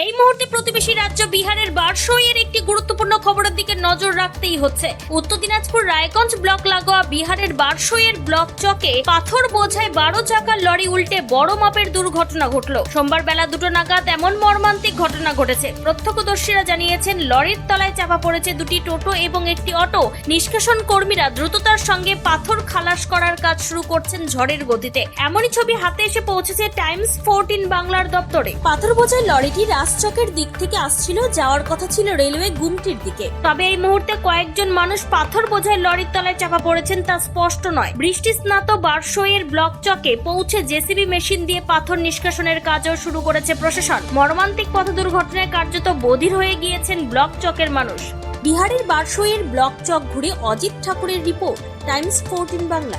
এই মুহূর্তে প্রতিবেশী রাজ্য বিহারের বারসইয়ের একটি গুরুত্বপূর্ণ খবরের দিকে নজর রাখতেই হচ্ছে। উত্তর দিনাজপুর রায়গঞ্জ ব্লক লাগোয়া বিহারের বারসইয়ের ব্লক চকে পাথর বোঝায় বারো চাকার লরি উল্টে বড় মাপের দুর্ঘটনা ঘটল। সোমবার বেলা দুটো নাগাদ এমন মর্মান্তিক ঘটনা ঘটেছে। প্রত্যক্ষদর্শীরা জানিয়েছেন, লরির তলায় চাপা পড়েছে দুটি টোটো এবং একটি অটো। নিষ্কাশন কর্মীরা দ্রুততার সঙ্গে পাথর খালাস করার কাজ শুরু করছেন ঝড়ের গতিতে। এমনই ছবি হাতে এসে পৌঁছেছে টাইমস ফোরটিন বাংলার দপ্তরে। পাথর বোঝাই লরিটি রাজচকের দিক থেকে আসছিল, যাওয়ার কথা ছিল রেলওয়ে গুমটির দিকে। তবে এই মুহূর্তে কয়েকজন মানুষ পাথর বোঝাই লরির তলায় চাপা পড়েছেন, তা স্পষ্ট নয়। বৃষ্টি স্নাত বারসইয়ের ব্লক চকে পৌঁছে জেসিবি মেশিন দিয়ে পাথর নিষ্কাশনের কাজও শুরু করেছে প্রশাসন। মর্মান্তিক পথ দুর্ঘটনায় কার্যত বধির হয়ে গিয়েছেন ব্লক চকের মানুষ। বিহারের বারসইয়ের ব্লক চক ঘুরে অজিত ঠাকুরের রিপোর্ট, টাইমস ফোরটিন বাংলা।